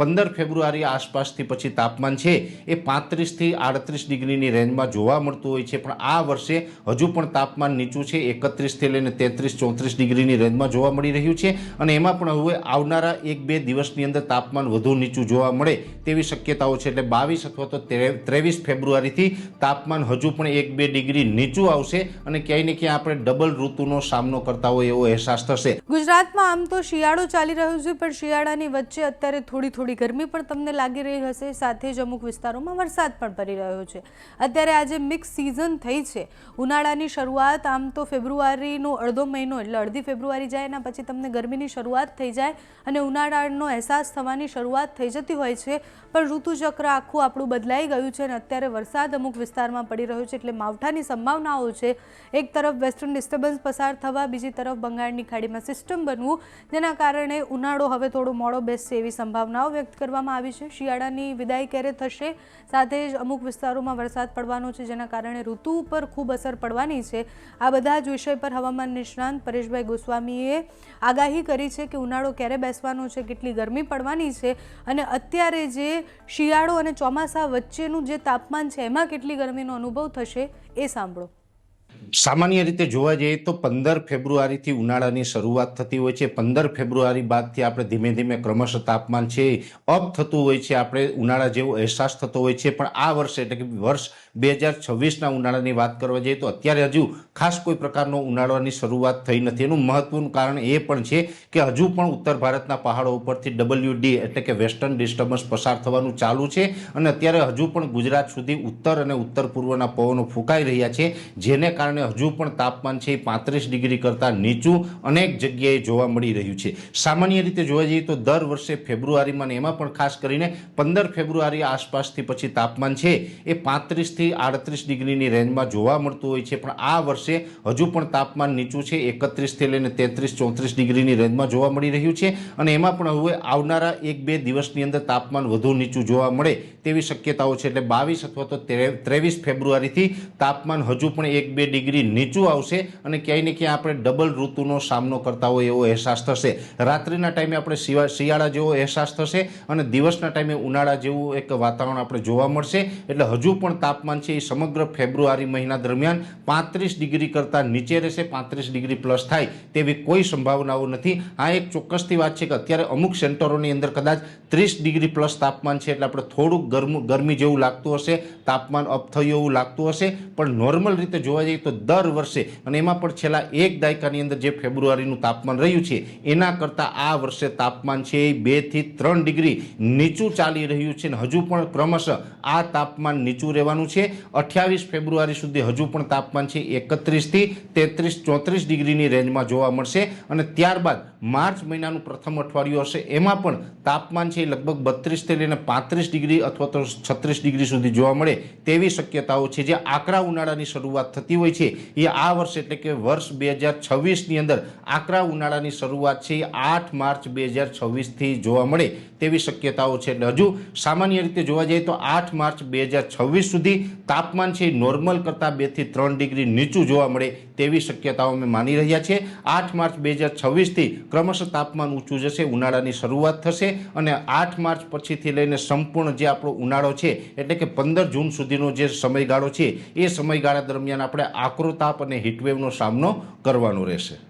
પંદર ફેબ્રુઆરી આસપાસથી પછી તાપમાન છે, એ પાંત્રીસથી આડત્રીસ ડિગ્રીની રેન્જમાં જોવા મળતું હોય છે. પણ આ વર્ષે હજુ પણ તાપમાન નીચું છે, એકત્રીસથી લઈને તેત્રીસ, ચોત્રીસ ડિગ્રીની રેન્જમાં જોવા મળી રહ્યું છે અને એમાં પણ હવે આવનારા એક બે દિવસની અંદર તાપમાન વધુ નીચું જોવા મળે તેવી શક્યતાઓ છે. એટલે બાવીસ અથવા તો ત્રેવીસ ફેબ્રુઆરીથી તાપમાન હજુ પણ એક બે ડિગ્રી નીચું આવશે અને ક્યાંય ને ક્યાંય આપણે ડબલ ઋતુનો સામનો કરતા હોય એવો અહેસાસ થશે. ગુજરાતમાં આમ તો શિયાળો ચાલી રહ્યો છે, પણ શિયાળાની વચ્ચે અત્યારે થોડી થોડી ગરમી પણ તમને લાગી રહી હશે, સાથે જ અમુક વિસ્તારોમાં વરસાદ પણ પડી રહ્યો છે. અત્યારે આજે મિક્સ સિઝન થઈ છે. ઉનાળાની શરૂઆત આમ તો ફેબ્રુઆરીનો અડધો મહિનો એટલે અડધી ફેબ્રુઆરી જાય, એના પછી તમને ગરમીની શરૂઆત થઈ જાય અને ઉનાળાનો અહેસાસ થવાની શરૂઆત થઈ જતી હોય છે. પણ ઋતુચક્ર આખું આપણું બદલાઈ ગયું છે અને અત્યારે વરસાદ અમુક વિસ્તારમાં પડી રહ્યો છે એટલે માવઠાની સંભાવનાઓ છે. એક તરફ વેસ્ટર્ન ડિસ્ટર્બન્સ પસાર થવા, બીજી તરફ બંગાળની ખાડીમાં સિસ્ટમ બનવું, જેના કારણે ઉનાળો હવે થોડો મોડો બેસશે એવી સંભાવનાઓ વ્યક્ત કરવામાં આવી છે. શિયાળાની વિદાય ક્યારે થશે સાથે જ અમુક વિસ્તારોમાં વરસાદ પડવાનો છે, જેના કારણે ઋતુ ઉપર ખૂબ અસર પડવાની છે. આ બધા જ વિષય પર હવામાન નિષ્ણાંત પરેશભાઈ ગોસ્વામીએ આગાહી કરી છે કે ઉનાળો ક્યારે બેસવાનો છે, કેટલી ગરમી પડવાની છે અને અત્યારે જે શિયાળો અને ચોમાસા વચ્ચેનું જે તાપમાન છે, એમાં કેટલી ગરમીનો અનુભવ થશે એ સાંભળો. સામાન્ય રીતે જોવા જઈએ તો પંદર ફેબ્રુઆરીથી ઉનાળાની શરૂઆત થતી હોય છે. પંદર ફેબ્રુઆરી બાદથી આપણે ધીમે ધીમે ક્રમશઃ તાપમાન છે, અપ થતું હોય છે, આપણે ઉનાળા જેવો અહેસાસ થતો હોય છે. પણ આ વર્ષે એટલે કે વર્ષ બે હજાર છવ્વીસના ઉનાળાની વાત કરવા જઈએ તો અત્યારે હજુ ખાસ કોઈ પ્રકારનો ઉનાળાની શરૂઆત થઈ નથી. એનું મહત્વનું કારણ એ પણ છે કે હજુ પણ ઉત્તર ભારતના પહાડો ઉપરથી ડબલ્યુ ડી એટલે કે વેસ્ટર્ન ડિસ્ટર્બન્સ પસાર થવાનું ચાલુ છે અને અત્યારે હજુ પણ ગુજરાત સુધી ઉત્તર અને ઉત્તર પૂર્વના પવનો ફૂંકાઈ રહ્યા છે, જેને કારણે હજુ પણ તાપમાન છે એ પાંત્રીસ ડિગ્રી કરતાં નીચું અનેક જગ્યાએ જોવા મળી રહ્યું છે. સામાન્ય રીતે જોવા જઈએ તો દર વર્ષે ફેબ્રુઆરીમાં ને એમાં પણ ખાસ કરીને પંદર ફેબ્રુઆરી આસપાસથી પછી તાપમાન છે એ પાંત્રીસથી આડત્રીસ ડિગ્રીની રેન્જમાં જોવા મળતું હોય છે. પણ આ વર્ષે હજુ પણ તાપમાન નીચું છે, એકત્રીસથી લઈને તેત્રીસ, ચોત્રીસ ડિગ્રીની રેન્જમાં જોવા મળી રહ્યું છે અને એમાં પણ હવે આવનારા એક બે દિવસની અંદર તાપમાન વધુ નીચું જોવા મળે તેવી શક્યતાઓ છે. એટલે બાવીસ અથવા તો ત્રેવીસ ફેબ્રુઆરીથી તાપમાન હજુ પણ એક બે ડિગ્રી નીચું આવશે અને ક્યાંય ને ક્યાંય આપણે ડબલ ઋતુનો સામનો કરતા હોય એવો અહેસાસ થશે. રાત્રિના ટાઈમે આપણે શિયાળા જેવો અહેસાસ થશે અને દિવસના ટાઈમે ઉનાળા જેવું એક વાતાવરણ આપણે જોવા મળશે. એટલે હજુ પણ તાપમાન છે એ સમગ્ર ફેબ્રુઆરી મહિના દરમિયાન પાંત્રીસ ડિગ્રી કરતાં નીચે રહેશે, પાંત્રીસ ડિગ્રી પ્લસ થાય તેવી કોઈ સંભાવનાઓ નથી. આ એક ચોક્કસથી વાત છે કે અત્યારે અમુક સેન્ટરોની અંદર કદાચ ત્રીસ ડિગ્રી પ્લસ તાપમાન છે એટલે આપણે થોડુંક ગરમ, ગરમી જેવું લાગતું હશે, તાપમાન અપ થયું એવું લાગતું હશે. પણ નોર્મલ રીતે જોવા જઈએ તો દર વર્ષે, અને એમાં પણ છેલ્લા એક દાયકાની અંદર જે ફેબ્રુઆરીનું તાપમાન રહ્યું છે, એના કરતાં આ વર્ષે તાપમાન છે એ બેથી ત્રણ ડિગ્રી નીચું ચાલી રહ્યું છે, અને હજુ પણ ક્રમશઃ આ તાપમાન નીચું રહેવાનું છે. અઠ્યાવીસ ફેબ્રુઆરી સુધી હજુ પણ તાપમાન છે એકત્રીસથી તેત્રીસ, ચોત્રીસ ડિગ્રીની રેન્જમાં જોવા મળશે, અને ત્યારબાદ માર્ચ મહિનાનું પ્રથમ અઠવાડિયું હશે, એમાં પણ તાપમાન છે એ લગભગ બત્રીસથી લઈને પાંત્રીસ ડિગ્રી અથવા તો છત્રીસ ડિગ્રી સુધી જોવા મળે તેવી શક્યતાઓ છે. જે આકરા ઉનાળાની શરૂઆત થતી હોય છે એ આ વર્ષ એટલે કે વર્ષ બે હજાર છવ્વીસની અંદર આકરા ઉનાળાની શરૂઆત છે. આઠ માર્ચ બે હજાર છવ્વીસથી જોવા મળે તેવી શક્યતાઓ છે. એટલે હજુ સામાન્ય રીતે જોવા જઈએ તો આઠ માર્ચ બે હજાર છવ્વીસ સુધી તાપમાન છે નોર્મલ કરતાં બેથી ત્રણ ડિગ્રી નીચું જોવા મળે તેવી શક્યતાઓ અમે માની રહ્યા છીએ. આઠ માર્ચ બે હજાર છવ્વીસથી ક્રમશઃ તાપમાન ઊંચું જશે, ઉનાળાની શરૂઆત થશે અને આઠ માર્ચ પછીથી લઈને સંપૂર્ણ જે આપણો ઉનાળો છે, એટલે કે પંદર જૂન સુધીનો જે સમયગાળો છે, એ સમયગાળા દરમિયાન આપણે આકરો તાપ અને હીટવેવનો સામનો કરવાનો રહેશે.